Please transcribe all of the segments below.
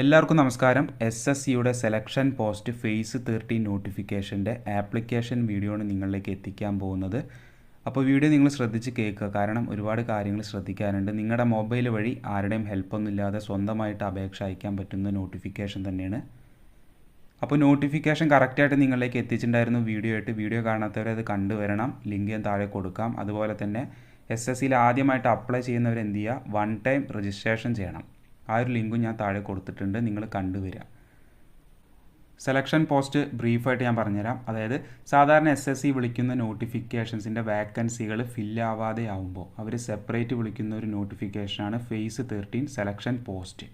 എല്ലാവർക്കും നമസ്കാരം. S S സിയുടെ സെലക്ഷൻ പോസ്റ്റ് ഫേസ് തേർട്ടീൻ നോട്ടിഫിക്കേഷന്റെ ആപ്ലിക്കേഷൻ വീഡിയോ ആണ് നിങ്ങളിലേക്ക് എത്തിക്കാൻ പോകുന്നത്. അപ്പോൾ വീഡിയോ നിങ്ങൾ ശ്രദ്ധിച്ച് കേൾക്കുക. കാരണം ഒരുപാട് കാര്യങ്ങൾ ശ്രദ്ധിക്കാനുണ്ട്. നിങ്ങളുടെ മൊബൈൽ വഴി ആരുടെയും ഹെൽപ്പൊന്നും ഇല്ലാതെ സ്വന്തമായിട്ട് അപേക്ഷ അയക്കാൻ പറ്റുന്ന നോട്ടിഫിക്കേഷൻ തന്നെയാണ്. അപ്പോൾ നോട്ടിഫിക്കേഷൻ കറക്റ്റായിട്ട് നിങ്ങളിലേക്ക് എത്തിച്ചിട്ടുണ്ടായിരുന്നു വീഡിയോ ആയിട്ട്. വീഡിയോ കാണാത്തവരെ അത് കണ്ടുവരണം ലിങ്ക് ഞാൻ താഴെ കൊടുക്കാം. അതുപോലെ തന്നെ എസ് എസ് സിയിൽ ആദ്യമായിട്ട് അപ്ലൈ ചെയ്യുന്നവർ എന്ത് ചെയ്യുക? വൺ ടൈം രജിസ്ട്രേഷൻ ചെയ്യണം. ആ ഒരു ലിങ്കും ഞാൻ താഴെ കൊടുത്തിട്ടുണ്ട്. നിങ്ങൾ കണ്ടുവരിക. സെലക്ഷൻ പോസ്റ്റ് ബ്രീഫായിട്ട് ഞാൻ പറഞ്ഞുതരാം. അതായത് സാധാരണ എസ് എസ് സി വിളിക്കുന്ന നോട്ടിഫിക്കേഷൻസിന്റെ വാക്കൻസികൾ ഫില്ലാവാതെ ആവുമ്പോൾ അവർ സെപ്പറേറ്റ് വിളിക്കുന്ന ഒരു നോട്ടിഫിക്കേഷനാണ് ഫേസ് തേർട്ടീൻ സെലക്ഷൻ പോസ്റ്റ്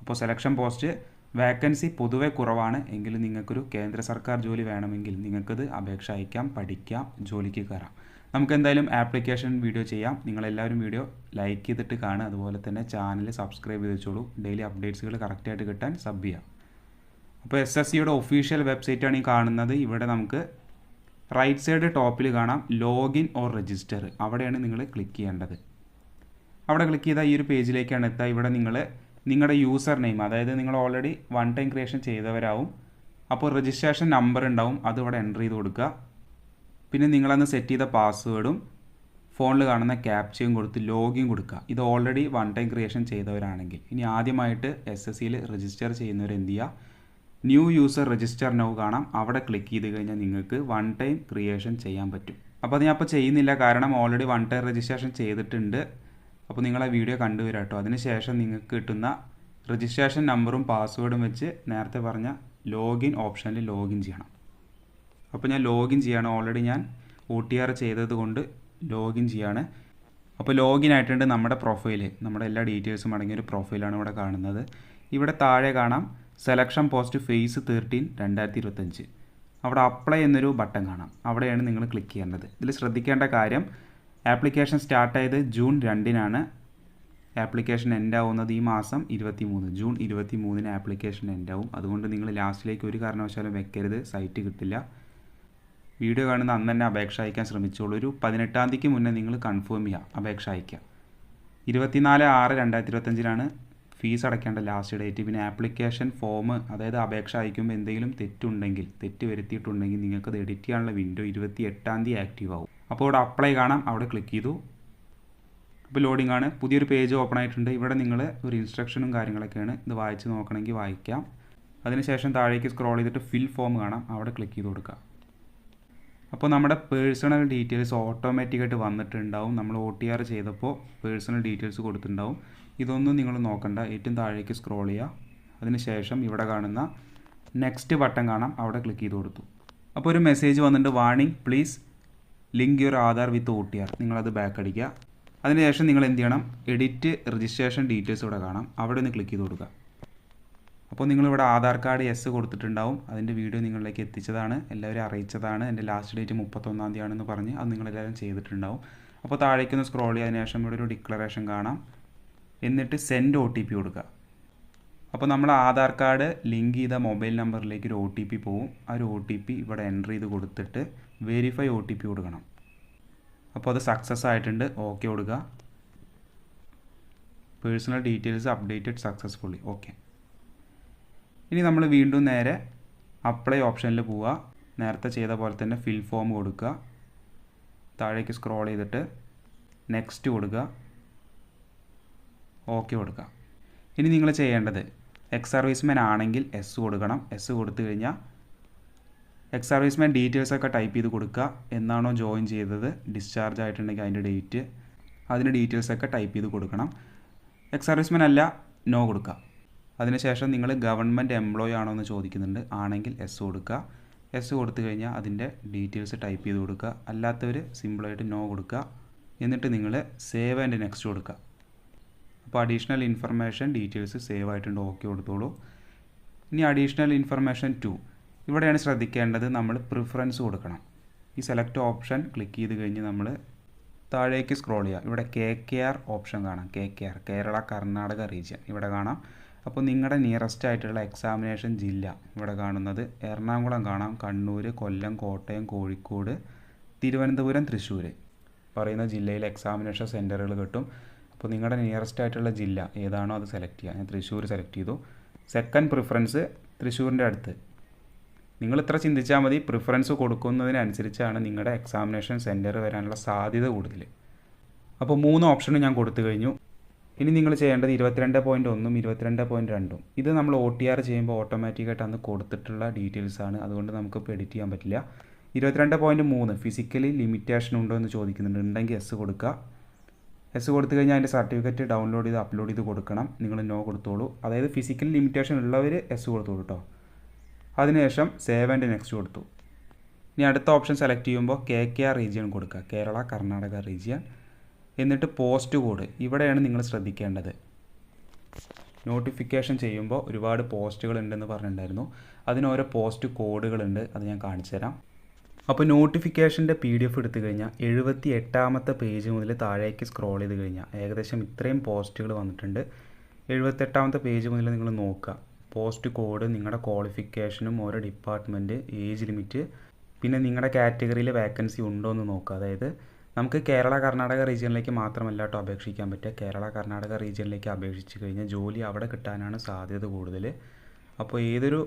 അപ്പോൾ സെലക്ഷൻ പോസ്റ്റ് വാക്കൻസി പൊതുവെ കുറവാണ്. എങ്കിലും നിങ്ങൾക്കൊരു കേന്ദ്ര സർക്കാർ ജോലി വേണമെങ്കിൽ നിങ്ങൾക്കത് അപേക്ഷ അയക്കാം പഠിക്കാം ജോലിക്ക് കയറാം. നമുക്ക് എന്തായാലും ആപ്ലിക്കേഷൻ വീഡിയോ ചെയ്യാം. നിങ്ങളെല്ലാവരും വീഡിയോ ലൈക്ക് ചെയ്തിട്ട് കാണുക. അതുപോലെ തന്നെ ചാനൽ സബ്സ്ക്രൈബ് ചെയ്ത് വെച്ചോളൂ ഡെയിലി അപ്ഡേറ്റ്സുകൾ കറക്റ്റായിട്ട് കിട്ടാൻ സബ് ചെയ്യാം. അപ്പോൾ എസ് എസ് സിയുടെ ഒഫീഷ്യൽ വെബ്സൈറ്റാണ് ഈ കാണുന്നത്. ഇവിടെ നമുക്ക് റൈറ്റ് സൈഡ് ടോപ്പിൽ കാണാം. ലോഗിൻ ഓർ രജിസ്റ്റർ അവിടെയാണ് നിങ്ങൾ ക്ലിക്ക് ചെയ്യേണ്ടത്. അവിടെ ക്ലിക്ക് ചെയ്താൽ ഈ ഒരു പേജിലേക്കാണ് എത്തുക ഇവിടെ നിങ്ങൾ നിങ്ങളുടെ യൂസർ നെയിം അതായത് നിങ്ങൾ ഓൾറെഡി വൺ ടൈം ക്രിയേഷൻ ചെയ്തവരാവും. അപ്പോൾ രജിസ്ട്രേഷൻ നമ്പർ ഉണ്ടാവും. അത് ഇവിടെ എന്റർ ചെയ്ത് കൊടുക്കുക. പിന്നെ നിങ്ങളന്ന് സെറ്റ് ചെയ്ത പാസ്വേഡും ഫോണിൽ കാണുന്ന ക്യാപ്ചയും കൊടുത്ത് ലോഗിൻ കൊടുക്കുക ഇത് ഓൾറെഡി വൺ ടൈം ക്രിയേഷൻ ചെയ്തവരാണെങ്കിൽ. ഇനി ആദ്യമായിട്ട് എസ് എസ് സിയിൽ രജിസ്റ്റർ ചെയ്യുന്നവർ എന്ത് ചെയ്യുക ന്യൂ യൂസർ രജിസ്റ്റർ നൗ കാണാം. അവിടെ ക്ലിക്ക് ചെയ്ത് കഴിഞ്ഞാൽ നിങ്ങൾക്ക് വൺ ടൈം ക്രിയേഷൻ ചെയ്യാൻ പറ്റും. അപ്പോൾ അത് ഞാൻ അപ്പോൾ ചെയ്യുന്നില്ല. കാരണം ഓൾറെഡി വൺ ടൈം രജിസ്ട്രേഷൻ ചെയ്തിട്ടുണ്ട്. അപ്പോൾ നിങ്ങൾ ആ വീഡിയോ കണ്ടുവരാം കേട്ടോ അതിനുശേഷം നിങ്ങൾക്ക് കിട്ടുന്ന രജിസ്ട്രേഷൻ നമ്പറും പാസ്വേഡും വെച്ച് നേരത്തെ പറഞ്ഞ ലോഗിൻ ഓപ്ഷനിൽ ലോഗിൻ ചെയ്യണം. അപ്പോൾ ഞാൻ ലോഗിൻ ചെയ്യാണ്. ഓൾറെഡി ഞാൻ ഒ ടി ആർ ചെയ്തത് കൊണ്ട് ലോഗിൻ ചെയ്യാണ്. അപ്പോൾ ലോഗിൻ ആയിട്ടുണ്ട് നമ്മുടെ പ്രൊഫൈൽ നമ്മുടെ എല്ലാ ഡീറ്റെയിൽസും അടങ്ങിയൊരു പ്രൊഫൈലാണ് ഇവിടെ കാണുന്നത്. ഇവിടെ താഴെ കാണാം. സെലക്ഷൻ പോസ്റ്റ് ഫേസ് തേർട്ടീൻ രണ്ടായിരത്തി ഇരുപത്തഞ്ച് അവിടെ അപ്ലൈ എന്നൊരു ബട്ടൺ കാണാം. അവിടെയാണ് നിങ്ങൾ ക്ലിക്ക് ചെയ്യേണ്ടത്. ഇതിൽ ശ്രദ്ധിക്കേണ്ട കാര്യം ആപ്ലിക്കേഷൻ സ്റ്റാർട്ട് ചെയ്ത് ജൂൺ രണ്ടിനാണ്. ആപ്ലിക്കേഷൻ എൻഡ് ആവുന്നത് ഈ മാസം ഇരുപത്തി മൂന്ന് ജൂൺ ഇരുപത്തി മൂന്നിന് ആപ്ലിക്കേഷൻ എൻഡ് അതുകൊണ്ട് നിങ്ങൾ ലാസ്റ്റിലേക്ക് ഒരു കാരണവശാലും വെക്കരുത്. സൈറ്റ് കിട്ടില്ല. വീഡിയോ കാണുന്ന അന്ന് തന്നെ അപേക്ഷ അയക്കാൻ ശ്രമിച്ചോളൂ. ഒരു പതിനെട്ടാം തീയതിക്ക് മുന്നേ നിങ്ങൾ കൺഫേം ചെയ്യുക അപേക്ഷ അയക്കുക ഇരുപത്തിനാല് ആറ് രണ്ടായിരത്തി ഇരുപത്തഞ്ചിനാണ് ഫീസ് അടയ്ക്കേണ്ട ലാസ്റ്റ് ഡേറ്റ് പിന്നെ ആപ്ലിക്കേഷൻ ഫോം അതായത് അപേക്ഷ അയക്കുമ്പോൾ എന്തെങ്കിലും തെറ്റുണ്ടെങ്കിൽ തെറ്റ് വരുത്തിയിട്ടുണ്ടെങ്കിൽ നിങ്ങൾക്ക് അത് എഡിറ്റ് ചെയ്യാനുള്ള വിൻഡോ ഇരുപത്തി എട്ടാം തീയതി ആക്റ്റീവ് ആവും. അപ്പോൾ അവിടെ അപ്ലൈ കാണാം അവിടെ ക്ലിക്ക് ചെയ്തു. ഇപ്പോൾ ലോഡിംഗ് ആണ്. പുതിയൊരു പേജ് ഓപ്പൺ ആയിട്ടുണ്ട്. ഇവിടെ നിങ്ങൾ ഒരു ഇൻസ്ട്രക്ഷനും കാര്യങ്ങളൊക്കെയാണ് ഇത് വായിച്ച് നോക്കണമെങ്കിൽ വായിക്കാം. അതിനുശേഷം താഴേക്ക് സ്ക്രോൾ ചെയ്തിട്ട് ഫിൽ ഫോം കാണാം. അവിടെ ക്ലിക്ക് ചെയ്ത് കൊടുക്കുക. അപ്പോൾ നമ്മുടെ പേഴ്സണൽ ഡീറ്റെയിൽസ് ഓട്ടോമാറ്റിക്കായിട്ട് വന്നിട്ടുണ്ടാവും. നമ്മൾ ഒ ടി ആർ ചെയ്തപ്പോൾ പേഴ്സണൽ ഡീറ്റെയിൽസ് കൊടുത്തിട്ടുണ്ടാവും. ഇതൊന്നും നിങ്ങൾ നോക്കണ്ട. ഏറ്റവും താഴേക്ക് സ്ക്രോൾ ചെയ്യുക അതിനുശേഷം ഇവിടെ കാണുന്ന നെക്സ്റ്റ് ബട്ടൺ കാണാം. അവിടെ ക്ലിക്ക് ചെയ്ത് കൊടുത്തു. അപ്പോൾ ഒരു മെസ്സേജ് വന്നിട്ടുണ്ട്. Warning please link your Aadhaar with O T R നിങ്ങളത് ബാക്ക് അടിക്കുക. അതിനുശേഷം നിങ്ങൾ എന്ത് ചെയ്യണം? എഡിറ്റ് രജിസ്ട്രേഷൻ ഡീറ്റെയിൽസ് ഇവിടെ കാണാം. അവിടെ ഒന്ന് ക്ലിക്ക് ചെയ്ത് കൊടുക്കുക. അപ്പോൾ നിങ്ങളിവിടെ ആധാർ കാർഡ് എസ് കൊടുത്തിട്ടുണ്ടാവും. അതിന്റെ വീഡിയോ നിങ്ങളിലേക്ക് എത്തിച്ചതാണ്. എല്ലാവരും അറിയിച്ചതാണ്. എന്റെ ലാസ്റ്റ് ഡേറ്റ് മുപ്പത്തൊന്നാം തീയതി ആണെന്ന് പറഞ്ഞ് അത് നിങ്ങളെല്ലാവരും ചെയ്തിട്ടുണ്ടാവും. അപ്പോൾ താഴേക്കൊന്ന് സ്ക്രോൾ ചെയ്തതിന് ശേഷം ഇവിടെ ഒരു ഡിക്ലറേഷൻ കാണാം. എന്നിട്ട് സെൻഡ് ഒ ടി പി കൊടുക്കുക. അപ്പോൾ നമ്മൾ ആധാർ കാർഡ് ലിങ്ക് ചെയ്ത മൊബൈൽ നമ്പറിലേക്ക് ഒരു ഒ ടി പി പോവും. ആ ഒരു ഒ ടി പി ഇവിടെ എന്റർ ചെയ്ത് കൊടുത്തിട്ട് വെരിഫൈ ഒ ടി പി കൊടുക്കണം. അപ്പോൾ അത് സക്സസ് ആയിട്ടുണ്ട്. ഓക്കെ കൊടുക്കുക. Personal details updated successfully okay ഇനി നമ്മൾ വീണ്ടും നേരെ അപ്ലൈ ഓപ്ഷനിൽ പോവുക നേരത്തെ ചെയ്ത പോലെ തന്നെ ഫിൽ ഫോം കൊടുക്കുക. താഴേക്ക് സ്ക്രോൾ ചെയ്തിട്ട് നെക്സ്റ്റ് കൊടുക്കുക. ഓക്കെ കൊടുക്കുക. ഇനി നിങ്ങൾ ചെയ്യേണ്ടത് എക്സ് സർവീസ്മാൻ ആണെങ്കിൽ എസ് കൊടുക്കണം. എസ് കൊടുത്തു കഴിഞ്ഞാൽ എക്സ് സർവീസ്മാൻ ഡീറ്റെയിൽസ് ഒക്കെ ടൈപ്പ് ചെയ്ത് കൊടുക്കുക. എന്നാണോ ജോയിൻ ചെയ്തത്? ഡിസ്ചാർജ് ആയിട്ടുണ്ടെങ്കിൽ അതിന്റെ ഡേറ്റ് അതിന്റെ ഡീറ്റെയിൽസ് ഒക്കെ ടൈപ്പ് ചെയ്ത് കൊടുക്കണം. എക്സ് സർവീസ്മാൻ അല്ല നോ കൊടുക്കുക. അതിനുശേഷം നിങ്ങൾ ഗവൺമെന്റ് എംപ്ലോയി ആണോ എന്ന് ചോദിക്കുന്നുണ്ട്. ആണെങ്കിൽ എസ് കൊടുക്കുക. എസ് കൊടുത്തു കഴിഞ്ഞാൽ അതിന്റെ ഡീറ്റെയിൽസ് ടൈപ്പ് ചെയ്ത് കൊടുക്കുക. അല്ലാത്തവർ സിമ്പിളായിട്ട് നോ കൊടുക്കുക. എന്നിട്ട് നിങ്ങൾ സേവ് ആൻഡ് നെക്സ്റ്റ് കൊടുക്കുക. അപ്പോൾ അഡീഷണൽ ഇൻഫർമേഷൻ ഡീറ്റെയിൽസ് സേവ് ആയിട്ടുണ്ട്. ഓക്കെ കൊടുത്തോളൂ. ഇനി അഡീഷണൽ ഇൻഫർമേഷൻ ടു ഇവിടെയാണ് ശ്രദ്ധിക്കേണ്ടത് നമ്മൾ പ്രിഫറൻസ് കൊടുക്കണം. ഈ സെലക്ട് ഓപ്ഷൻ ക്ലിക്ക് ചെയ്ത് കഴിഞ്ഞ് നമ്മൾ താഴേക്ക് സ്ക്രോൾ ചെയ്യുക. ഇവിടെ കെ കെ ആർ ഓപ്ഷൻ കാണാം. K K R Kerala Karnataka region ഇവിടെ കാണാം. അപ്പോൾ നിങ്ങളുടെ നിയറസ്റ്റ് ആയിട്ടുള്ള എക്സാമിനേഷൻ ജില്ല ഇവിടെ കാണുന്നത് എറണാകുളം കാണാം കണ്ണൂർ കൊല്ലം കോട്ടയം കോഴിക്കോട് തിരുവനന്തപുരം തൃശ്ശൂർ പറയുന്ന ജില്ലയിൽ എക്സാമിനേഷൻ സെന്ററുകൾ കിട്ടും. അപ്പോൾ നിങ്ങളുടെ നിയറസ്റ്റ് ആയിട്ടുള്ള ജില്ല ഏതാണോ അത് സെലക്ട് ചെയ്യുക. ഞാൻ തൃശ്ശൂർ സെലക്ട് ചെയ്തു. സെക്കൻഡ് പ്രിഫറൻസ് തൃശ്ശൂരിന്റെ അടുത്ത്. നിങ്ങൾ ഇത്ര ചിന്തിച്ചാൽ മതി പ്രിഫറൻസ് കൊടുക്കുന്നതിനനുസരിച്ചാണ് നിങ്ങളുടെ എക്സാമിനേഷൻ സെന്റർ വരാനുള്ള സാധ്യത കൂടുതൽ. അപ്പോൾ മൂന്ന് ഓപ്ഷനും ഞാൻ കൊടുത്തു കഴിഞ്ഞു. ഇനി നിങ്ങൾ ചെയ്യേണ്ടത് ഇരുപത്തിരണ്ട് പോയിന്റ് ഒന്നും ഇരുപത്തിരണ്ട് പോയിന്റ് രണ്ടും. ഇത് നമ്മൾ ഒ ടി ആർ ചെയ്യുമ്പോൾ ഓട്ടോമാറ്റിക്കായിട്ട് അന്ന് കൊടുത്തിട്ടുള്ള ഡീറ്റെയിൽസ് ആണ്. അതുകൊണ്ട് നമുക്കിപ്പോൾ എഡിറ്റ് ചെയ്യാൻ പറ്റില്ല. ഇരുപത്തിരണ്ട് പോയിന്റ് മൂന്ന് ഫിസിക്കലി ലിമിറ്റേഷൻ ഉണ്ടോ എന്ന് ചോദിക്കുന്നുണ്ട്. ഉണ്ടെങ്കിൽ എസ് കൊടുക്കുക. എസ് കൊടുത്തു കഴിഞ്ഞാൽ അതിന്റെ സർട്ടിഫിക്കറ്റ് ഡൗൺലോഡ് ചെയ്ത് അപ്ലോഡ് ചെയ്ത് കൊടുക്കണം. നിങ്ങൾ നോ കൊടുത്തോളൂ. അതായത് ഫിസിക്കൽ ലിമിറ്റേഷൻ ഉള്ളവർ എസ് കൊടുത്തോളൂ കേട്ടോ. അതിനുശേഷം സേവ് ആൻഡ് നെക്സ്റ്റ് കൊടുത്തു. ഇനി അടുത്ത ഓപ്ഷൻ സെലക്ട് ചെയ്യുമ്പോൾ കെ കെ ആർ റീജിയൻ കൊടുക്കുക. കേരള കർണാടക റീജിയൻ എന്നിട്ട് പോസ്റ്റ് കോഡ് ഇവിടെയാണ് നിങ്ങൾ ശ്രദ്ധിക്കേണ്ടത്. നോട്ടിഫിക്കേഷൻ ചെയ്യുമ്പോൾ ഒരുപാട് പോസ്റ്റുകൾ ഉണ്ടെന്ന് പറഞ്ഞിട്ടുണ്ടായിരുന്നു. അതിന് ഓരോ പോസ്റ്റ് കോഡുകളുണ്ട് അത് ഞാൻ കാണിച്ചു തരാം. അപ്പോൾ നോട്ടിഫിക്കേഷന്റെ പി ഡി എഫ് എടുത്തു കഴിഞ്ഞാൽ എഴുപത്തി എട്ടാമത്തെ പേജ് മുതൽ താഴേക്ക് സ്ക്രോൾ ചെയ്ത് കഴിഞ്ഞാൽ ഏകദേശം ഇത്രയും പോസ്റ്റുകൾ വന്നിട്ടുണ്ട്. എഴുപത്തെട്ടാമത്തെ പേജ് മുതൽ നിങ്ങൾ നോക്കുക. പോസ്റ്റ് കോഡ് നിങ്ങളുടെ ക്വാളിഫിക്കേഷനും ഓരോ ഡിപ്പാർട്ട്മെന്റ് ഏജ് ലിമിറ്റ് പിന്നെ നിങ്ങളുടെ കാറ്റഗറിയിൽ വേക്കൻസി ഉണ്ടോ എന്ന് നോക്കുക. അതായത് നമുക്ക് കേരള കർണാടക റീജിയനിലേക്ക് മാത്രമല്ല കേട്ടോ അപേക്ഷിക്കാൻ പറ്റുക. കേരള കർണാടക റീജിയനിലേക്ക് അപേക്ഷിച്ച് കഴിഞ്ഞാൽ ജോലി അവിടെ കിട്ടാനാണ് സാധ്യത കൂടുതൽ. അപ്പോൾ ഏതൊരു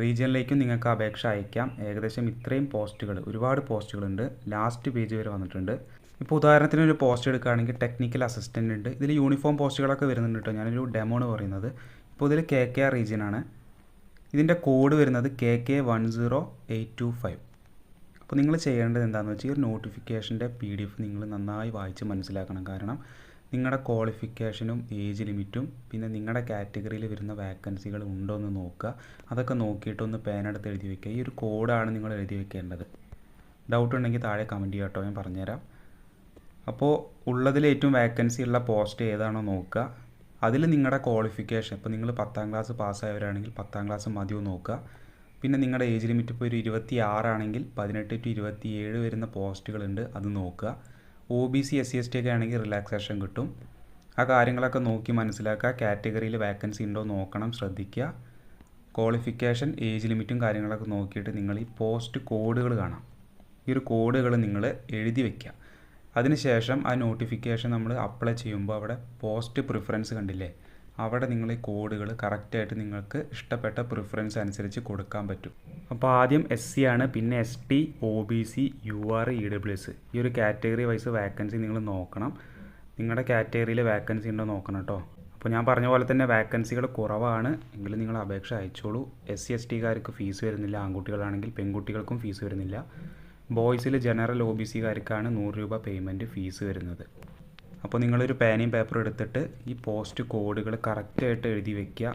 റീജിയനിലേക്കും നിങ്ങൾക്ക് അപേക്ഷ അയക്കാം. ഏകദേശം ഇത്രയും പോസ്റ്റുകൾ ഒരുപാട് പോസ്റ്റുകളുണ്ട്. ലാസ്റ്റ് പേജ് വരെ വന്നിട്ടുണ്ട്. ഇപ്പോൾ ഉദാഹരണത്തിന് ഒരു പോസ്റ്റ് എടുക്കുകയാണെങ്കിൽ ടെക്നിക്കൽ അസിസ്റ്റന്റ് ഉണ്ട്. ഇതിൽ യൂണിഫോം പോസ്റ്റുകളൊക്കെ വരുന്നുണ്ട് കേട്ടോ. ഞാനൊരു ഡെമോ പറയുന്നത്. ഇപ്പോൾ ഇതിൽ കെ കെ ആർ റീജിയനാണ്. ഇതിന്റെ കോഡ് വരുന്നത് K K one zero eight two five. അപ്പോൾ നിങ്ങൾ ചെയ്യേണ്ടത് എന്താണെന്ന് വെച്ചാൽ ഈ ഒരു നോട്ടിഫിക്കേഷന്റെ പി ഡി എഫ് നിങ്ങൾ നന്നായി വായിച്ച് മനസ്സിലാക്കണം. കാരണം നിങ്ങളുടെ ക്വാളിഫിക്കേഷനും ഏജ് ലിമിറ്റും പിന്നെ നിങ്ങളുടെ കാറ്റഗറിയിൽ വരുന്ന വാക്കൻസികൾ ഉണ്ടോ എന്ന് നോക്കുക. അതൊക്കെ നോക്കിയിട്ടൊന്ന് പേനെടുത്ത് എഴുതി വെക്കുക. ഈ ഒരു കോഡാണ് നിങ്ങൾ എഴുതി വെക്കേണ്ടത്. ഡൗട്ട് ഉണ്ടെങ്കിൽ താഴെ കമന്റ് ചെയ്യാം കേട്ടോ ഞാൻ പറഞ്ഞുതരാം. അപ്പോൾ ഉള്ളതിൽ ഏറ്റവും വാക്കൻസി ഉള്ള പോസ്റ്റ് ഏതാണോ നോക്കുക. അതിൽ നിങ്ങളുടെ ക്വാളിഫിക്കേഷൻ ഇപ്പോൾ നിങ്ങൾ പത്താം ക്ലാസ് പാസ്സായവരാണെങ്കിൽ പത്താം ക്ലാസ് മതിയോ നോക്കുക. പിന്നെ നിങ്ങളുടെ ഏജ് ലിമിറ്റ് ഇപ്പോൾ ഒരു ഇരുപത്തി ആറാണെങ്കിൽ പതിനെട്ട് ടു ഇരുപത്തി ഏഴ് വരുന്ന പോസ്റ്റുകളുണ്ട് അത് നോക്കുക. O B C S C S T ഒക്കെ ആണെങ്കിൽ റിലാക്സേഷൻ കിട്ടും. ആ കാര്യങ്ങളൊക്കെ നോക്കി മനസ്സിലാക്കുക. കാറ്റഗറിയിൽ വാക്കൻസി ഉണ്ടോ നോക്കണം. ശ്രദ്ധിക്കുക. ക്വാളിഫിക്കേഷൻ ഏജ് ലിമിറ്റും കാര്യങ്ങളൊക്കെ നോക്കിയിട്ട് നിങ്ങൾ ഈ പോസ്റ്റ് കോഡുകൾ കാണാം. ഈ ഒരു കോഡുകൾ നിങ്ങൾ എഴുതി വയ്ക്കുക അതിനുശേഷം ആ നോട്ടിഫിക്കേഷൻ നമ്മൾ അപ്ലൈ ചെയ്യുമ്പോൾ അവിടെ പോസ്റ്റ് പ്രിഫറൻസ് കണ്ടില്ലേ? അവിടെ നിങ്ങൾ ഈ കോഡുകൾ കറക്റ്റായിട്ട് നിങ്ങൾക്ക് ഇഷ്ടപ്പെട്ട പ്രിഫറൻസ് അനുസരിച്ച് കൊടുക്കാൻ പറ്റും. അപ്പോൾ ആദ്യം എസ് സി ആണ് പിന്നെ S T O B C U R E W S ഈ ഒരു കാറ്റഗറി വൈസ് വാക്കൻസി നിങ്ങൾ നോക്കണം. നിങ്ങളുടെ കാറ്റഗറിയിൽ വാക്കൻസി ഉണ്ടോ നോക്കണം കേട്ടോ അപ്പോൾ ഞാൻ പറഞ്ഞ പോലെ തന്നെ വാക്കൻസികൾ കുറവാണ് എങ്കിലും നിങ്ങൾ അപേക്ഷ അയച്ചോളൂ. എസ് സി എസ് ടിക്കാർക്ക് ഫീസ് വരുന്നില്ല. ആൺകുട്ടികളാണെങ്കിൽ പെൺകുട്ടികൾക്കും ഫീസ് വരുന്നില്ല. ബോയ്സിൽ ജനറൽ ഒ ബി സിക്കാർക്കാണ് നൂറ് രൂപ പേയ്മെന്റ് ഫീസ് വരുന്നത്. അപ്പോൾ നിങ്ങളൊരു പേനയും പേപ്പറും എടുത്തിട്ട് ഈ പോസ്റ്റ് കോഡുകൾ കറക്റ്റായിട്ട് എഴുതി വെക്കുക.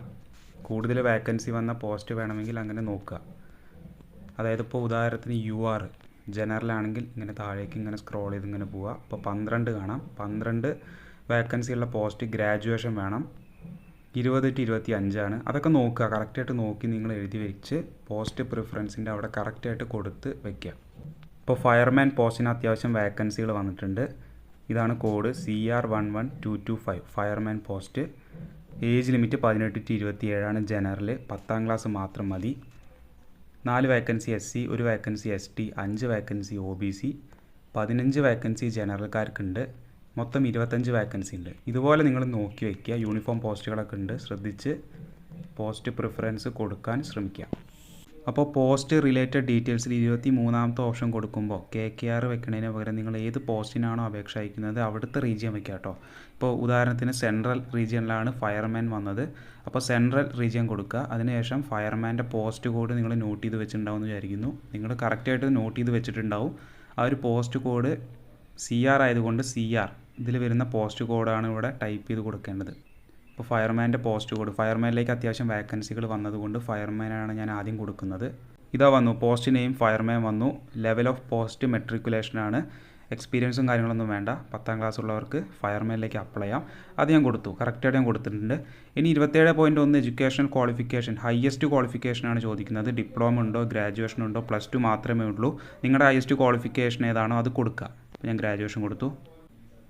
കൂടുതൽ വേക്കൻസി വന്ന പോസ്റ്റ് വേണമെങ്കിൽ അങ്ങനെ നോക്കുക. അതായത് ഇപ്പോൾ ഉദാഹരണത്തിന് യു ആർ ജനറൽ ആണെങ്കിൽ ഇങ്ങനെ താഴേക്ക് ഇങ്ങനെ സ്ക്രോൾ ചെയ്ത് ഇങ്ങനെ പോവുക. അപ്പോൾ പന്ത്രണ്ട് കാണാം. പന്ത്രണ്ട് വേക്കൻസി ഉള്ള പോസ്റ്റ് ഗ്രാജുവേഷൻ വേണം. ഇരുപത് ടു ഇരുപത്തി അഞ്ചാണ് അതൊക്കെ നോക്കുക. കറക്റ്റായിട്ട് നോക്കി നിങ്ങൾ എഴുതി വെച്ച് പോസ്റ്റ് പ്രിഫറൻസിന്റെ അവിടെ കറക്റ്റായിട്ട് കൊടുത്ത് വയ്ക്കുക ഇപ്പോൾ ഫയർമാൻ പോസ്റ്റിന് അത്യാവശ്യം വേക്കൻസികൾ വന്നിട്ടുണ്ട്. ഇതാണ് code C R one one two two five fireman post age limit പതിനെട്ട് ടു ഇരുപത്തി ഏഴാണ് ജനറൽ പത്താം ക്ലാസ് മാത്രം മതി. നാല് വേക്കൻസി എസ് സി ഒരു വേക്കൻസി എസ് ടി അഞ്ച് വേക്കൻസി ഒ ബി സി പതിനഞ്ച് വേക്കൻസി ജനറൽക്കാർക്കുണ്ട് മൊത്തം ഇരുപത്തഞ്ച് വേക്കൻസി ഉണ്ട്. ഇതുപോലെ നിങ്ങൾ നോക്കി വയ്ക്കുക യൂണിഫോം പോസ്റ്റുകളൊക്കെ ഉണ്ട്. ശ്രദ്ധിച്ച് പോസ്റ്റ് പ്രിഫറൻസ് കൊടുക്കാൻ ശ്രമിക്കുക. അപ്പോൾ പോസ്റ്റ് റിലേറ്റഡ് ഡീറ്റെയിൽസിൽ ഇരുപത്തി മൂന്നാമത്തെ ഓപ്ഷൻ കൊടുക്കുമ്പോൾ കെ കെ ആർ വെക്കുന്നതിന് പകരം നിങ്ങൾ ഏത് പോസ്റ്റിനാണോ അപേക്ഷ അയക്കുന്നത് അവിടുത്തെ റീജിയൻ വെക്കുക കേട്ടോ ഇപ്പോൾ ഉദാഹരണത്തിന് സെൻട്രൽ റീജിയനിലാണ് ഫയർമാൻ വന്നത്. അപ്പോൾ സെൻട്രൽ റീജിയൻ കൊടുക്കുക. അതിനുശേഷം ഫയർമാന്റെ പോസ്റ്റ് കോഡ് നിങ്ങൾ നോട്ട് ചെയ്ത് വെച്ചിട്ടുണ്ടാവും എന്ന് വിചാരിക്കുന്നു. നിങ്ങൾ കറക്റ്റായിട്ട് നോട്ട് ചെയ്ത് വെച്ചിട്ടുണ്ടാവും. ആ ഒരു പോസ്റ്റ് കോഡ് സി ആർ ആയതുകൊണ്ട് സി ആർ ഇതിൽ വരുന്ന പോസ്റ്റ് കോഡാണ് ഇവിടെ ടൈപ്പ് ചെയ്ത് കൊടുക്കേണ്ടത്. ഇപ്പോൾ ഫയർമാന്റെ പോസ്റ്റ് കൊടുക്കും ഫയർമാനിലേക്ക് അത്യാവശ്യം വാക്കൻസികൾ വന്നതുകൊണ്ട് ഫയർമാനാണ് ഞാൻ ആദ്യം കൊടുക്കുന്നത്. ഇതാ വന്നു പോസ്റ്റ് നെയിം ഫയർമാൻ വന്നു. ലെവൽ ഓഫ് പോസ്റ്റ് മെട്രിക്കുലേഷനാണ് എക്സ്പീരിയൻസും കാര്യങ്ങളൊന്നും വേണ്ട. പത്താം ക്ലാസ് ഉള്ളവർക്ക് ഫയർമാനിലേക്ക് അപ്ലൈ ചെയ്യാം. അത് ഞാൻ കൊടുത്തു. കറക്റ്റായിട്ട് ഞാൻ കൊടുത്തിട്ടുണ്ട്. ഇനി ഇരുപത്തേഴ് പോയിന്റ് ഒന്ന് എഡ്യൂക്കേഷണൽ ക്വാളിഫിക്കേഷൻ ഹയസ്റ്റ് ക്വാളിഫിക്കേഷനാണ് ചോദിക്കുന്നത്. ഡിപ്ലോമ ഉണ്ടോ ഗ്രാജുവേഷൻ ഉണ്ടോ പ്ലസ് ടു മാത്രമേ ഉള്ളൂ. നിങ്ങളുടെ ഹയസ്റ്റ് ക്വാളിഫിക്കേഷൻ ഏതാണോ അത് കൊടുക്കുക ഞാൻ ഗ്രാജുവേഷൻ കൊടുത്തു.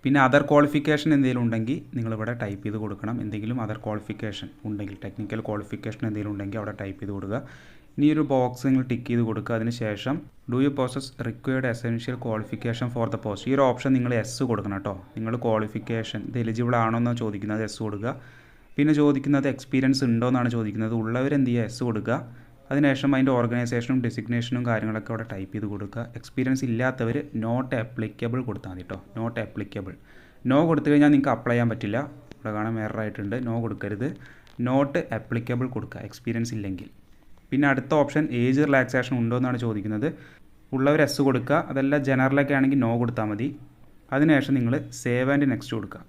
പിന്നെ അതർ ക്വാളിഫിക്കേഷൻ എന്തെങ്കിലും ഉണ്ടെങ്കിൽ നിങ്ങളിവിടെ ടൈപ്പ് ചെയ്ത് കൊടുക്കണം. എന്തെങ്കിലും അതർ ക്വാളിഫിക്കേഷൻ ഉണ്ടെങ്കിൽ ടെക്നിക്കൽ ക്വാളിഫിക്കേഷൻ എന്തെങ്കിലും ഉണ്ടെങ്കിൽ അവിടെ ടൈപ്പ് ചെയ്ത് കൊടുക്കുക. ഇനി ഒരു ബോക്സ് നിങ്ങൾ ടിക്ക് ചെയ്ത് കൊടുക്കുക. അതിന് ശേഷം do you process required essential qualification for the post ഈ ഒരു ഓപ്ഷൻ നിങ്ങൾ എസ് കൊടുക്കണം കേട്ടോ. നിങ്ങൾ ക്വാളിഫിക്കേഷൻ ഇത് എലിജിബിൾ ആണോ എന്ന് ചോദിക്കുന്നത്. എസ് കൊടുക്കുക. പിന്നെ ചോദിക്കുന്നത് എക്സ്പീരിയൻസ് ഉണ്ടോ എന്നാണ് ചോദിക്കുന്നത്. ഉള്ളവരെന്ത് ചെയ്യുക? എസ് കൊടുക്കുക. അതിനുശേഷം അതിന്റെ ഓർഗനൈസേഷനും ഡെസിഗ്നേഷനും കാര്യങ്ങളൊക്കെ അവിടെ ടൈപ്പ് ചെയ്ത് കൊടുക്കുക. എക്സ്പീരിയൻസ് ഇല്ലാത്തവർ നോട്ട് ആപ്ലിക്കബിൾ കൊടുത്താൽ മതി കേട്ടോ നോട്ട് ആപ്ലിക്കബിൾ നോ കൊടുത്തു കഴിഞ്ഞാൽ നിങ്ങൾക്ക് അപ്ലൈ ചെയ്യാൻ പറ്റില്ല. ഇവിടെ കാണാൻ ആയിട്ടുണ്ട്. നോ കൊടുക്കരുത്. നോട്ട് ആപ്ലിക്കബിൾ കൊടുക്കുക. എക്സ്പീരിയൻസ് ഇല്ലെങ്കിൽ. പിന്നെ അടുത്ത ഓപ്ഷൻ ഏജ് റിലാക്സേഷൻ ഉണ്ടോ എന്നാണ് ചോദിക്കുന്നത്. ഉള്ളവർ എസ് കൊടുക്കുക. അതല്ല ജനറലൊക്കെ ആണെങ്കിൽ നോ കൊടുത്താൽ മതി. അതിനുശേഷം നിങ്ങൾ സേവ് ആൻഡ് നെക്സ്റ്റ് കൊടുക്കുക.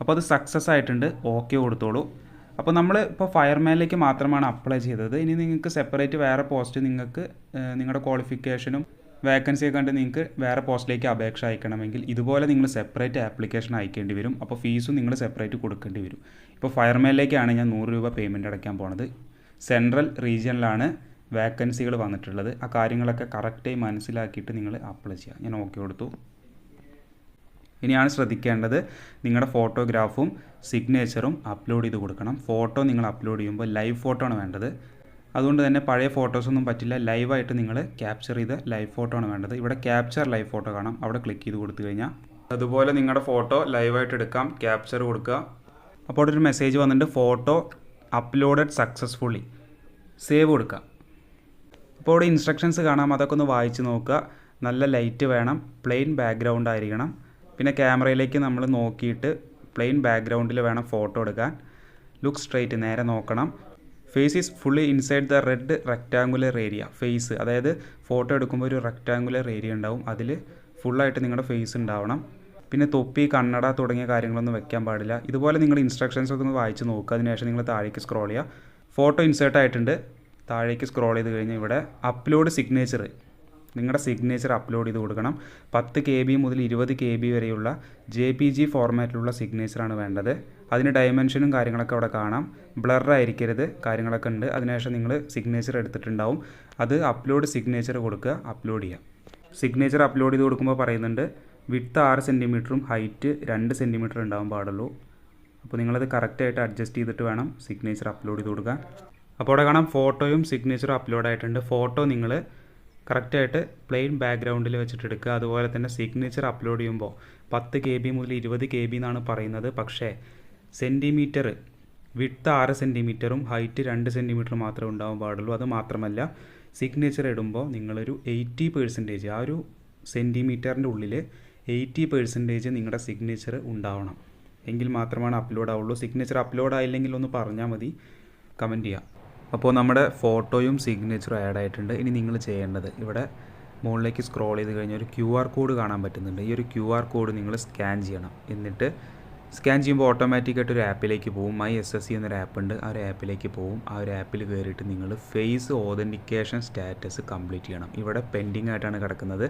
അപ്പോൾ അത് സക്സസ് ആയിട്ടുണ്ട്. ഓക്കെ കൊടുത്തോളൂ. അപ്പോൾ നമ്മൾ ഇപ്പോൾ ഫയർമാനിലേക്ക് മാത്രമാണ് അപ്ലൈ ചെയ്തത്. ഇനി നിങ്ങൾക്ക് സെപ്പറേറ്റ് വേറെ പോസ്റ്റ് നിങ്ങൾക്ക് നിങ്ങളുടെ ക്വാളിഫിക്കേഷനും വേക്കൻസി ഒക്കെ കണ്ട് നിങ്ങൾക്ക് വേറെ പോസ്റ്റിലേക്ക് അപേക്ഷ അയക്കണമെങ്കിൽ ഇതുപോലെ നിങ്ങൾ സെപ്പറേറ്റ് ആപ്ലിക്കേഷൻ അയക്കേണ്ടി വരും. അപ്പോൾ ഫീസും നിങ്ങൾ സെപ്പറേറ്റ് കൊടുക്കേണ്ടി വരും. ഇപ്പോൾ ഫയർമാനിലേക്കാണ് ഞാൻ നൂറ് രൂപ പേയ്മെന്റ് അടയ്ക്കാൻ പോണത്. സെൻട്രൽ റീജിയനിലാണ് വേക്കൻസികൾ വന്നിട്ടുള്ളത്. ആ കാര്യങ്ങളൊക്കെ കറക്റ്റായി മനസ്സിലാക്കിയിട്ട് നിങ്ങൾ അപ്ലൈ ചെയ്യുക ഞാൻ ഓക്കെ കൊടുത്തു. ഇനിയാണ് ശ്രദ്ധിക്കേണ്ടത്. നിങ്ങളുടെ ഫോട്ടോഗ്രാഫും സിഗ്നേച്ചറും അപ്ലോഡ് ചെയ്ത് കൊടുക്കണം. ഫോട്ടോ നിങ്ങൾ അപ്ലോഡ് ചെയ്യുമ്പോൾ ലൈവ് ഫോട്ടോ ആണ് വേണ്ടത്. അതുകൊണ്ട് തന്നെ പഴയ ഫോട്ടോസൊന്നും പറ്റില്ല. ലൈവായിട്ട് നിങ്ങൾ ക്യാപ്ചർ ചെയ്ത് ലൈവ് ഫോട്ടോ ആണ് വേണ്ടത്. ഇവിടെ ക്യാപ്ചർ ലൈവ് ഫോട്ടോ കാണാം. അവിടെ ക്ലിക്ക് ചെയ്ത് കൊടുത്തു കഴിഞ്ഞാൽ അതുപോലെ നിങ്ങളുടെ ഫോട്ടോ ലൈവായിട്ട് എടുക്കാം. ക്യാപ്ചർ കൊടുക്കുക. അപ്പോൾ അവിടെ ഒരു മെസ്സേജ് വന്നിട്ടുണ്ട്. Photo uploaded successfully. സേവ് കൊടുക്കുക. അപ്പോൾ ഇവിടെ ഇൻസ്ട്രക്ഷൻസ് കാണാം. അതൊക്കെ ഒന്ന് വായിച്ച് നോക്കുക. നല്ല ലൈറ്റ് വേണം. പ്ലെയിൻ ബാക്ക്ഗ്രൗണ്ട് ആയിരിക്കണം. പിന്നെ ക്യാമറയിലേക്ക് നമ്മൾ നോക്കിയിട്ട് പ്ലെയിൻ ബാക്ക്ഗ്രൗണ്ടിൽ വേണം ഫോട്ടോ എടുക്കാൻ. ലുക്ക് സ്ട്രെയിറ്റ് നേരെ നോക്കണം. Face is fully inside the red rectangular area face അതായത് ഫോട്ടോ എടുക്കുമ്പോൾ ഒരു റെക്റ്റാങ്കുലർ ഏരിയ ഉണ്ടാവും. അതിൽ ഫുള്ളായിട്ട് നിങ്ങളുടെ ഫേസ് ഉണ്ടാവണം. പിന്നെ തൊപ്പി കണ്ണട തുടങ്ങിയ കാര്യങ്ങളൊന്നും വെക്കാൻ പാടില്ല. ഇതുപോലെ നിങ്ങൾ ഇൻസ്ട്രക്ഷൻസ് ഒക്കെ ഒന്ന് വായിച്ച് നോക്കുക അതിനുശേഷം നിങ്ങൾ താഴേക്ക് സ്ക്രോൾ ചെയ്യുക. ഫോട്ടോ ഇൻസേർട്ട് ആയിട്ടുണ്ട്. താഴേക്ക് സ്ക്രോൾ ചെയ്ത് കഴിഞ്ഞാൽ ഇവിടെ അപ്ലോഡ് സിഗ്നേച്ചർ നിങ്ങളുടെ സിഗ്നേച്ചർ അപ്ലോഡ് ചെയ്ത് കൊടുക്കണം. പത്ത് കെ ബി മുതൽ ഇരുപത് കെ ബി വരെയുള്ള ജെ പി ജി ഫോർമാറ്റിലുള്ള സിഗ്നേച്ചറാണ് വേണ്ടത്. അതിന് ഡയമെൻഷനും കാര്യങ്ങളൊക്കെ അവിടെ കാണാം. ബ്ലറായിരിക്കരുത് കാര്യങ്ങളൊക്കെ ഉണ്ട്. അതിനുശേഷം നിങ്ങൾ സിഗ്നേച്ചർ എടുത്തിട്ടുണ്ടാവും. അത് അപ്ലോഡ് സിഗ്നേച്ചർ കൊടുക്കുക അപ്ലോഡ് ചെയ്യാം സിഗ്നേച്ചർ അപ്ലോഡ് ചെയ്ത് കൊടുക്കുമ്പോൾ പറയുന്നുണ്ട് വിത്ത് ആറ് സെന്റിമീറ്ററും ഹൈറ്റ് രണ്ട് സെന്റിമീറ്റർ ഉണ്ടാവാൻ പാടുള്ളൂ. അപ്പോൾ നിങ്ങളത് കറക്റ്റായിട്ട് അഡ്ജസ്റ്റ് ചെയ്തിട്ട് വേണം സിഗ്നേച്ചർ അപ്ലോഡ് ചെയ്ത് കൊടുക്കാൻ. അപ്പോൾ അവിടെ കാണാം ഫോട്ടോയും സിഗ്നേച്ചറും അപ്ലോഡ് ആയിട്ടുണ്ട്. ഫോട്ടോ നിങ്ങൾ കറക്റ്റായിട്ട് പ്ലെയിൻ ബാക്ക്ഗ്രൗണ്ടിൽ വെച്ചിട്ട് എടുക്കുക അതുപോലെ തന്നെ സിഗ്നേച്ചർ അപ്ലോഡ് ചെയ്യുമ്പോൾ പത്ത് കെ ബി മുതൽ ഇരുപത് കെ ബി എന്നാണ് പറയുന്നത്. പക്ഷേ സെന്റിമീറ്റർ വിട്ട് ആറ് സെന്റിമീറ്ററും ഹൈറ്റ് രണ്ട് സെന്റിമീറ്റർ മാത്രമേ ഉണ്ടാവാൻ പാടുള്ളൂ. അത് മാത്രമല്ല സിഗ്നേച്ചർ ഇടുമ്പോൾ നിങ്ങളൊരു എയ്റ്റി പേഴ്സന്റേജ് ആ ഒരു സെന്റിമീറ്ററിന്റെ ഉള്ളിൽ എയ്റ്റി പേഴ്സന്റേജ് നിങ്ങളുടെ സിഗ്നേച്ചർ ഉണ്ടാവണം. എങ്കിൽ മാത്രമാണ് അപ്ലോഡ് ആവുള്ളൂ. സിഗ്നേച്ചർ അപ്ലോഡ് ആയില്ലെങ്കിൽ ഒന്ന് പറഞ്ഞാൽ മതി. കമന്റ് ചെയ്യാം. അപ്പോൾ നമ്മുടെ ഫോട്ടോയും സിഗ്നേച്ചറും ആഡ് ആയിട്ടുണ്ട്. ഇനി നിങ്ങൾ ചെയ്യേണ്ടത് ഇവിടെ മുകളിലേക്ക് സ്ക്രോൾ ചെയ്ത് കഴിഞ്ഞാൽ ഒരു ക്യു ആർ കോഡ് കാണാൻ പറ്റുന്നുണ്ട്. ഈ ഒരു ക്യു ആർ കോഡ് നിങ്ങൾ സ്കാൻ ചെയ്യണം. എന്നിട്ട് സ്കാൻ ചെയ്യുമ്പോൾ ഓട്ടോമാറ്റിക്കായിട്ട് ഒരു ആപ്പിലേക്ക് പോകും മൈ എസ് എസ് സി എന്നൊരു ആപ്പ് ഉണ്ട്. ആ ഒരു ആപ്പിലേക്ക് പോകും ആ ഒരു ആപ്പിൽ കയറിയിട്ട് നിങ്ങൾ ഫേസ് ഓതന്റിക്കേഷൻ സ്റ്റാറ്റസ് കംപ്ലീറ്റ് ചെയ്യണം. ഇവിടെ പെൻഡിങ് ആയിട്ടാണ് കിടക്കുന്നത്.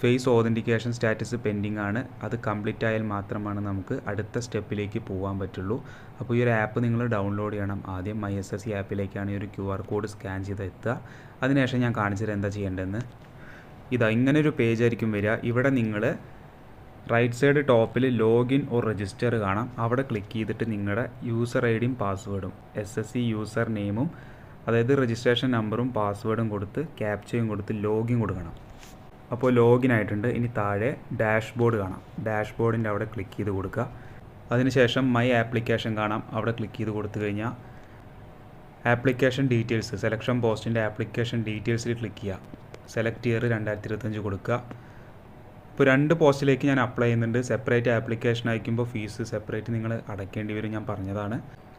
ഫേസ് ഓതന്റിക്കേഷൻ സ്റ്റാറ്റസ് പെൻഡിങ് ആണ്. അത് കംപ്ലീറ്റ് ആയാൽ മാത്രമാണ് നമുക്ക് അടുത്ത സ്റ്റെപ്പിലേക്ക് പോകാൻ പറ്റുള്ളൂ. അപ്പോൾ ഈ ഒരു ആപ്പ് നിങ്ങൾ ഡൗൺലോഡ് ചെയ്യണം. ആദ്യം മൈ എസ് എസ് സി ആപ്പിലേക്കാണ് ഈ ഒരു ക്യു ആർ കോഡ് സ്കാൻ ചെയ്ത് എത്തുക. അതിനുശേഷം ഞാൻ കാണിച്ചത് എന്താ ചെയ്യേണ്ടതെന്ന്. ഇതാ ഇങ്ങനെ ഒരു പേജ് ആയിരിക്കും വരിക. ഇവിടെ നിങ്ങൾ റൈറ്റ് സൈഡ് ടോപ്പിൽ ലോഗിൻ ഓർ രജിസ്റ്റർ കാണാം. അവിടെ ക്ലിക്ക് ചെയ്തിട്ട് നിങ്ങളുടെ യൂസർ ഐ ഡിയും പാസ്വേഡും എസ് എസ് സി യൂസർ നെയിമും അതായത് രജിസ്ട്രേഷൻ നമ്പറും പാസ്വേഡും കൊടുത്ത് ക്യാപ്ചയും കൊടുത്ത് ലോഗിൻ കൊടുക്കണം. അപ്പോൾ ലോഗിൻ ആയിട്ടുണ്ട്. ഇനി താഴെ ഡാഷ്ബോർഡ് കാണാം. ഡാഷ്ബോർഡിന്റെ അവിടെ ക്ലിക്ക് ചെയ്ത് കൊടുക്കുക. അതിനുശേഷം മൈ ആപ്ലിക്കേഷൻ കാണാം. അവിടെ ക്ലിക്ക് ചെയ്ത് കൊടുത്തു കഴിഞ്ഞാൽ ആപ്ലിക്കേഷൻ ഡീറ്റെയിൽസ് സെലക്ഷൻ പോസ്റ്റിന്റെ ആപ്ലിക്കേഷൻ ഡീറ്റെയിൽസിൽ ക്ലിക്ക് ചെയ്യുക. സെലക്ട് ഇയർ രണ്ടായിരത്തി ഇരുപത്തഞ്ച് കൊടുക്കുക. ഇപ്പോൾ രണ്ട് പോസ്റ്റിലേക്ക് ഞാൻ അപ്ലൈ ചെയ്യുന്നുണ്ട്. സെപ്പറേറ്റ് ആപ്ലിക്കേഷൻ അയക്കുമ്പോൾ ഫീസ് സെപ്പറേറ്റ് നിങ്ങൾ അടയ്ക്കേണ്ടി വരും ഞാൻ പറഞ്ഞതാണ്.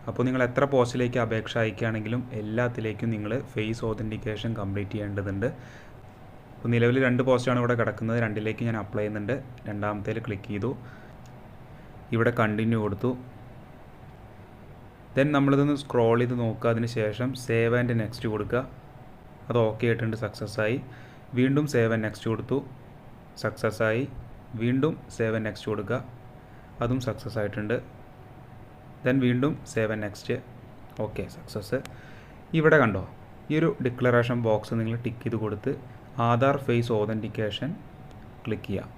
അപ്പോൾ നിങ്ങൾ എത്ര പോസ്റ്റിലേക്ക് അപേക്ഷ അയക്കുകയാണെങ്കിലും എല്ലാത്തിലേക്കും നിങ്ങൾ ഫേസ് ഓതന്റിക്കേഷൻ കംപ്ലീറ്റ് ചെയ്യേണ്ടതുണ്ട്. അപ്പോൾ നിലവിൽ രണ്ട് പോസ്റ്റാണ് ഇവിടെ കിടക്കുന്നത്. രണ്ടിലേക്ക് ഞാൻ അപ്ലൈ ചെയ്യുന്നുണ്ട്. രണ്ടാമത്തേൽ ക്ലിക്ക് ചെയ്തു. ഇവിടെ കണ്ടിന്യൂ കൊടുത്തു. ദെൻ നമ്മളിതൊന്ന് സ്ക്രോൾ ചെയ്ത് നോക്കുക. അതിന് ശേഷം സേവ് ആൻഡ് നെക്സ്റ്റ് കൊടുക്കുക. അത് ഓക്കെ ആയിട്ടുണ്ട്. സക്സസ് ആയി. വീണ്ടും സേവ് ആൻഡ് നെക്സ്റ്റ് കൊടുത്തു. സക്സസ് ആയി. വീണ്ടും സേവ് ആൻഡ് നെക്സ്റ്റ് കൊടുക്കുക. അതും സക്സസ് ആയിട്ടുണ്ട്. ദെൻ വീണ്ടും save and next okay success ഇവിടെ കണ്ടോ? ഈ ഒരു ഡിക്ലറേഷൻ ബോക്സ് നിങ്ങൾ ടിക്ക് ചെയ്ത് കൊടുത്ത് ആധാർ ഫേസ് ഓതന്റിക്കേഷൻ ക്ലിക്ക് ചെയ്യുക.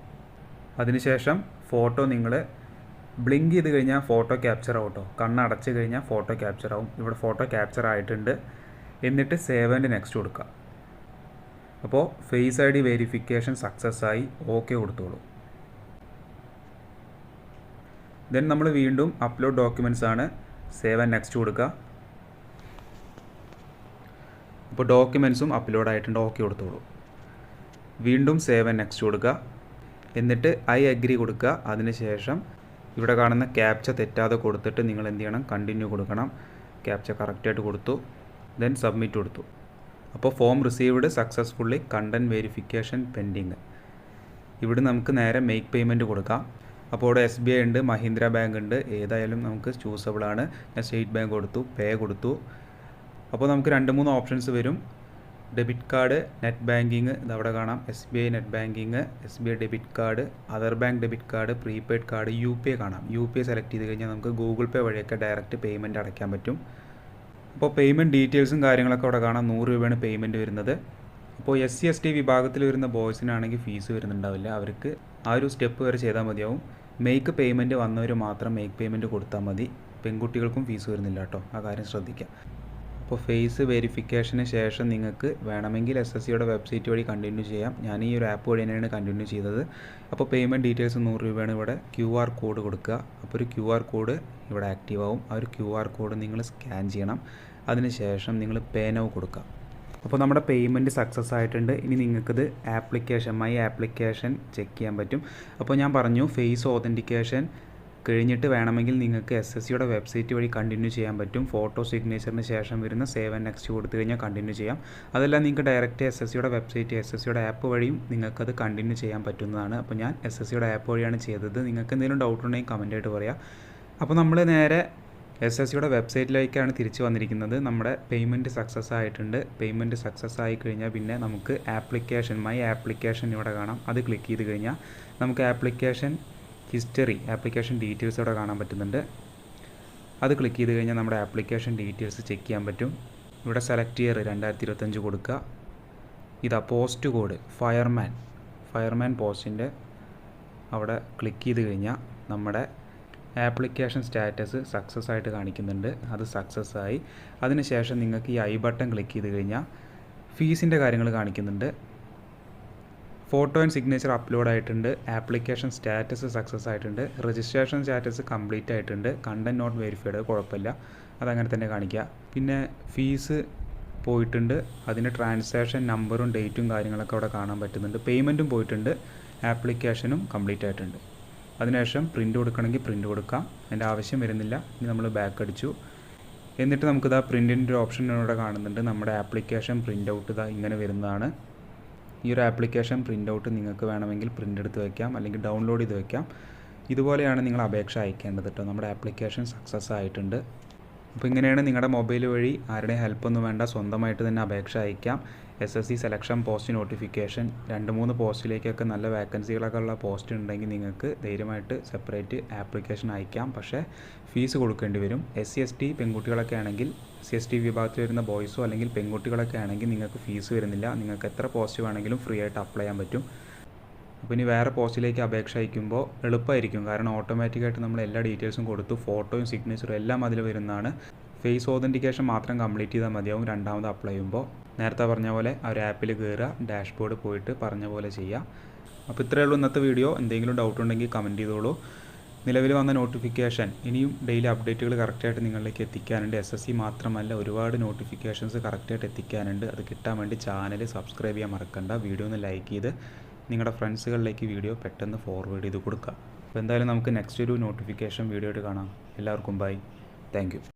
അതിനുശേഷം ഫോട്ടോ നിങ്ങൾ ബ്ലിങ്ക് ചെയ്ത് കഴിഞ്ഞാൽ ഫോട്ടോ ക്യാപ്ചർ ആവും കേട്ടോ കണ്ണടച്ച് കഴിഞ്ഞാൽ ഫോട്ടോ ക്യാപ്ചർ ആവും. ഇവിടെ ഫോട്ടോ ക്യാപ്ചർ ആയിട്ടുണ്ട്. എന്നിട്ട് സേവ് ആൻഡ് നെക്സ്റ്റ് കൊടുക്കുക. അപ്പോൾ face I D verification success ആയി. ഓക്കെ കൊടുത്തോളൂ. ദെൻ നമ്മൾ വീണ്ടും അപ്ലോഡ് ഡോക്യുമെന്റ്സ് ആണ് സേവ് ആൻഡ് നെക്സ്റ്റ് കൊടുക്കുക. അപ്പോൾ ഡോക്യുമെൻസും അപ്ലോഡ് ആയിട്ടുണ്ട്. ഓക്കെ കൊടുത്തോളൂ. വീണ്ടും സേവ് ആൻഡ് നെക്സ്റ്റ് കൊടുക്കുക. എന്നിട്ട് ഐ അഗ്രി കൊടുക്കുക. അതിനുശേഷം ഇവിടെ കാണുന്ന ക്യാപ്ച തെറ്റാതെ കൊടുത്തിട്ട് നിങ്ങൾ എന്ത് ചെയ്യണം? കണ്ടിന്യൂ കൊടുക്കണം. ക്യാപ്ച കറക്റ്റായിട്ട് കൊടുത്തു. ദെൻ സബ്മിറ്റ് കൊടുത്തു. അപ്പോൾ form received successfully content verification pending ഇവിടെ നമുക്ക് നേരെ മേക്ക് പേയ്മെന്റ് കൊടുക്കാം. അപ്പോൾ ഇവിടെ എസ് ബി ഐ ഉണ്ട് മഹീന്ദ്ര ബാങ്ക് ഉണ്ട്. ഏതായാലും നമുക്ക് ചൂസബിളാണ് ഞാൻ സ്റ്റേറ്റ് ബാങ്ക് കൊടുത്തു പേ കൊടുത്തു. അപ്പോൾ നമുക്ക് രണ്ട് മൂന്ന് ഓപ്ഷൻസ് വരും. ഡെബിറ്റ് കാർഡ് നെറ്റ് ബാങ്കിങ് ഇതവിടെ കാണാം. S B I net banking S B I debit card other bank debit card prepaid card U P I കാണാം. യു പി ഐ സെലക്ട് ചെയ്ത് കഴിഞ്ഞാൽ നമുക്ക് ഗൂഗിൾ പേ വഴിയൊക്കെ ഡയറക്റ്റ് പേയ്മെന്റ് അടയ്ക്കാൻ പറ്റും. അപ്പോൾ പേയ്മെന്റ് ഡീറ്റെയിൽസും കാര്യങ്ങളൊക്കെ അവിടെ കാണാം. നൂറ് രൂപയാണ് പേയ്മെന്റ് വരുന്നത്. അപ്പോൾ എസ് സി എസ് ടി വിഭാഗത്തിൽ വരുന്ന ബോയ്സിനാണെങ്കിൽ ഫീസ് വരുന്നുണ്ടാവില്ല. അവർക്ക് ആ ഒരു സ്റ്റെപ്പ് വരെ ചെയ്താൽ മതിയാവും. മേക്ക് പേയ്മെന്റ് വന്നവർ മാത്രം മേക്ക് പേയ്മെന്റ് കൊടുത്താൽ മതി. പെൺകുട്ടികൾക്കും ഫീസ് വരുന്നില്ല കേട്ടോ. ആ കാര്യം ശ്രദ്ധിക്കുക. അപ്പോൾ ഫേസ് വെരിഫിക്കേഷന് ശേഷം നിങ്ങൾക്ക് വേണമെങ്കിൽ എസ് എസ് സിയുടെ വെബ്സൈറ്റ് വഴി കണ്ടിന്യൂ ചെയ്യാം. ഞാൻ ഈ ഒരു ആപ്പ് വഴി തന്നെയാണ് കണ്ടിന്യൂ ചെയ്തത്. അപ്പോൾ പേയ്മെന്റ് ഡീറ്റെയിൽസ് നൂറ് രൂപയാണ് ഇവിടെ ക്യു ആർ കോഡ് കൊടുക്കുക. അപ്പോൾ ഒരു ക്യു ആർ കോഡ് ഇവിടെ ആക്റ്റീവ് ആവും. ആ ഒരു ക്യു ആർ കോഡ് നിങ്ങൾ സ്കാൻ ചെയ്യണം. അതിനുശേഷം നിങ്ങൾ പേ നൗ കൊടുക്കുക. അപ്പോൾ നമ്മുടെ പേയ്മെന്റ് സക്സസ് ആയിട്ടുണ്ട്. ഇനി നിങ്ങൾക്കിത് ആപ്ലിക്കേഷൻ മൈ ആപ്ലിക്കേഷൻ ചെക്ക് ചെയ്യാൻ പറ്റും. അപ്പോൾ ഞാൻ പറഞ്ഞു ഫേസ് ഓതന്റിക്കേഷൻ കഴിഞ്ഞിട്ട് വേണമെങ്കിൽ നിങ്ങൾക്ക് എസ് എസ് സിയുടെ വെബ്സൈറ്റ് വഴി കണ്ടിന്യൂ ചെയ്യാൻ പറ്റും. ഫോട്ടോ സിഗ്നേച്ചറിന് ശേഷം വരുന്ന സേവ് ആൻഡ് നെക്സ്റ്റ് കൊടുത്തു കഴിഞ്ഞാൽ കണ്ടിന്യൂ ചെയ്യാം. അതെല്ലാം നിങ്ങൾക്ക് ഡയറക്റ്റ് എസ് എസ് സിയുടെ വെബ്സൈറ്റ് എസ് എസ് സിയുടെ ആപ്പ് വഴിയും നിങ്ങൾക്കത് കണ്ടിന്യൂ ചെയ്യാൻ പറ്റുന്നതാണ്. അപ്പോൾ ഞാൻ എസ് എസ് സിയുടെ ആപ്പ് വഴിയാണ് ചെയ്തത്. നിങ്ങൾക്ക് എന്തെങ്കിലും ഡൗട്ട് ഉണ്ടെങ്കിൽ കമന്റ് ആയിട്ട് പറയാം. അപ്പോൾ നമ്മൾ നേരെ എസ് എസ് സിയുടെ വെബ്സൈറ്റിലേക്കാണ് തിരിച്ചു വന്നിരിക്കുന്നത്. നമ്മുടെ പേയ്മെന്റ് സക്സസ് ആയിട്ടുണ്ട്. പേയ്മെന്റ് സക്സസ് ആയി കഴിഞ്ഞാൽ പിന്നെ നമുക്ക് ആപ്ലിക്കേഷൻ മൈ ആപ്ലിക്കേഷൻ ഇവിടെ കാണാം. അത് ക്ലിക്ക് ചെയ്ത് കഴിഞ്ഞാൽ നമുക്ക് ആപ്ലിക്കേഷൻ ഹിസ്റ്ററി ആപ്ലിക്കേഷൻ ഡീറ്റെയിൽസ് ഇവിടെ കാണാൻ പറ്റുന്നുണ്ട്. അത് ക്ലിക്ക് ചെയ്ത് കഴിഞ്ഞാൽ നമ്മുടെ ആപ്ലിക്കേഷൻ ഡീറ്റെയിൽസ് ചെക്ക് ചെയ്യാൻ പറ്റും. ഇവിടെ സെലക്ട് ഇയർ രണ്ടായിരത്തി ഇരുപത്തഞ്ച് കൊടുക്കുക. ഇതാ പോസ്റ്റ് കോഡ് ഫയർമാൻ ഫയർമാൻ പോസ്റ്റിന്റെ അവിടെ ക്ലിക്ക് ചെയ്ത് കഴിഞ്ഞാൽ നമ്മുടെ ആപ്ലിക്കേഷൻ സ്റ്റാറ്റസ് സക്സസ് ആയിട്ട് കാണിക്കുന്നുണ്ട്. അത് സക്സസ് ആയി. അതിനുശേഷം നിങ്ങൾക്ക് ഈ ഐ ബട്ടൺ ക്ലിക്ക് ചെയ്ത് കഴിഞ്ഞാൽ ഫീസിന്റെ കാര്യങ്ങൾ കാണിക്കുന്നുണ്ട്. ഫോട്ടോ ആൻഡ് സിഗ്നേച്ചർ അപ്ലോഡ് ആയിട്ടുണ്ട്. ആപ്ലിക്കേഷൻ സ്റ്റാറ്റസ് സക്സസ് ആയിട്ടുണ്ട്. രജിസ്ട്രേഷൻ സ്റ്റാറ്റസ് കംപ്ലീറ്റ് ആയിട്ടുണ്ട്. കണ്ടന്റ് നോട്ട് വെരിഫൈഡ് കുഴപ്പമില്ല. അതങ്ങനെ തന്നെ കാണിക്കുക. പിന്നെ ഫീസ് പോയിട്ടുണ്ട്. അതിന്റെ ട്രാൻസാക്ഷൻ നമ്പറും ഡേറ്റും കാര്യങ്ങളൊക്കെ അവിടെ കാണാൻ പറ്റുന്നുണ്ട്. പേയ്മെന്റും പോയിട്ടുണ്ട്. ആപ്ലിക്കേഷനും കംപ്ലീറ്റ് ആയിട്ടുണ്ട്. അതിനുശേഷം പ്രിന്റ് കൊടുക്കണമെങ്കിൽ പ്രിന്റ് കൊടുക്കാം. അതിന്റെ ആവശ്യം വരുന്നില്ല. ഇനി നമ്മൾ ബാക്ക് അടിച്ചു. എന്നിട്ട് നമുക്കിതാ പ്രിന്റിന്റെ ഒരു ഓപ്ഷൻ ഇവിടെ കാണുന്നുണ്ട്. നമ്മുടെ ആപ്ലിക്കേഷൻ പ്രിന്റ് ഔട്ട് ഇതാ ഇങ്ങനെ വരുന്നതാണ്. ഈ ഒരു ആപ്ലിക്കേഷൻ പ്രിന്റ് ഔട്ട് നിങ്ങൾക്ക് വേണമെങ്കിൽ പ്രിന്റ് എടുത്ത് വയ്ക്കാം അല്ലെങ്കിൽ ഡൗൺലോഡ് ചെയ്ത് വയ്ക്കാം ഇതുപോലെയാണ് നിങ്ങൾ അപേക്ഷ അയക്കേണ്ടത് കേട്ടോ നമ്മുടെ ആപ്ലിക്കേഷൻ സക്സസ് ആയിട്ടുണ്ട്. അപ്പോൾ ഇങ്ങനെയാണ് നിങ്ങളുടെ മൊബൈൽ വഴി ആരുടെയും ഹെൽപ്പൊന്നും വേണ്ട. സ്വന്തമായിട്ട് തന്നെ അപേക്ഷ അയക്കാം. S S C selection post notification രണ്ട് മൂന്ന് പോസ്റ്റിലേക്കൊക്കെ നല്ല വേക്കൻസികളൊക്കെ ഉള്ള പോസ്റ്റ് ഉണ്ടെങ്കിൽ നിങ്ങൾക്ക് ധൈര്യമായിട്ട് സെപ്പറേറ്റ് ആപ്ലിക്കേഷൻ അയക്കാം. പക്ഷേ ഫീസ് കൊടുക്കേണ്ടി വരും. എസ് സി എസ് ടി പെൺകുട്ടികളൊക്കെ ആണെങ്കിൽ സി എസ് ടി വിഭാഗത്തിൽ വരുന്ന ബോയ്സോ അല്ലെങ്കിൽ പെൺകുട്ടികളൊക്കെ ആണെങ്കിൽ നിങ്ങൾക്ക് ഫീസ് വരുന്നില്ല. നിങ്ങൾക്ക് എത്ര പോസ്റ്റ് വേണമെങ്കിലും ഫ്രീ ആയിട്ട് അപ്ലൈ ചെയ്യാൻ പറ്റും. അപ്പോൾ ഇനി വേറെ പോസ്റ്റിലേക്ക് അപേക്ഷ അയക്കുമ്പോൾ എളുപ്പമായിരിക്കും. കാരണം ഓട്ടോമാറ്റിക്കായിട്ട് നമ്മൾ എല്ലാ ഡീറ്റെയിൽസും കൊടുത്തു. ഫോട്ടോയും സിഗ്നേച്ചറും എല്ലാം അതിൽ വരുന്നതാണ്. ഫേസ് ഓതന്റിക്കേഷൻ മാത്രം കംപ്ലീറ്റ് ചെയ്താൽ മതിയാവും. രണ്ടാമത് അപ്ലൈ ചെയ്യുമ്പോൾ. നേരത്തെ പറഞ്ഞ പോലെ ആ ഒരു ആപ്പിൽ കയറുക ഡാഷ്ബോർഡ് പോയിട്ട് പറഞ്ഞ പോലെ ചെയ്യുക അപ്പോൾ ഇത്രയേ ഉള്ളൂ ഇന്നത്തെ വീഡിയോ. എന്തെങ്കിലും ഡൗട്ട് ഉണ്ടെങ്കിൽ കമന്റ് ചെയ്തോളൂ. നിലവിൽ വന്ന നോട്ടിഫിക്കേഷൻ ഇനിയും ഡെയിലി അപ്ഡേറ്റുകൾ കറക്റ്റായിട്ട് നിങ്ങളിലേക്ക് എത്തിക്കാനുണ്ട്. എസ് എസ് സി മാത്രമല്ല ഒരുപാട് നോട്ടിഫിക്കേഷൻസ് കറക്റ്റായിട്ട് എത്തിക്കാനുണ്ട്. അത് കിട്ടാൻ വേണ്ടി ചാനൽ സബ്സ്ക്രൈബ് ചെയ്യാൻ മറക്കണ്ട. വീഡിയോ ഒന്ന് ലൈക്ക് ചെയ്ത് നിങ്ങളുടെ ഫ്രണ്ട്സുകളിലേക്ക് വീഡിയോ പെട്ടെന്ന് ഫോർവേഡ് ചെയ്ത് കൊടുക്കുക. അപ്പോൾ എന്തായാലും നമുക്ക് നെക്സ്റ്റ് ഒരു നോട്ടിഫിക്കേഷൻ വീഡിയോ ആയിട്ട് കാണാം. എല്ലാവർക്കും ബൈ താങ്ക്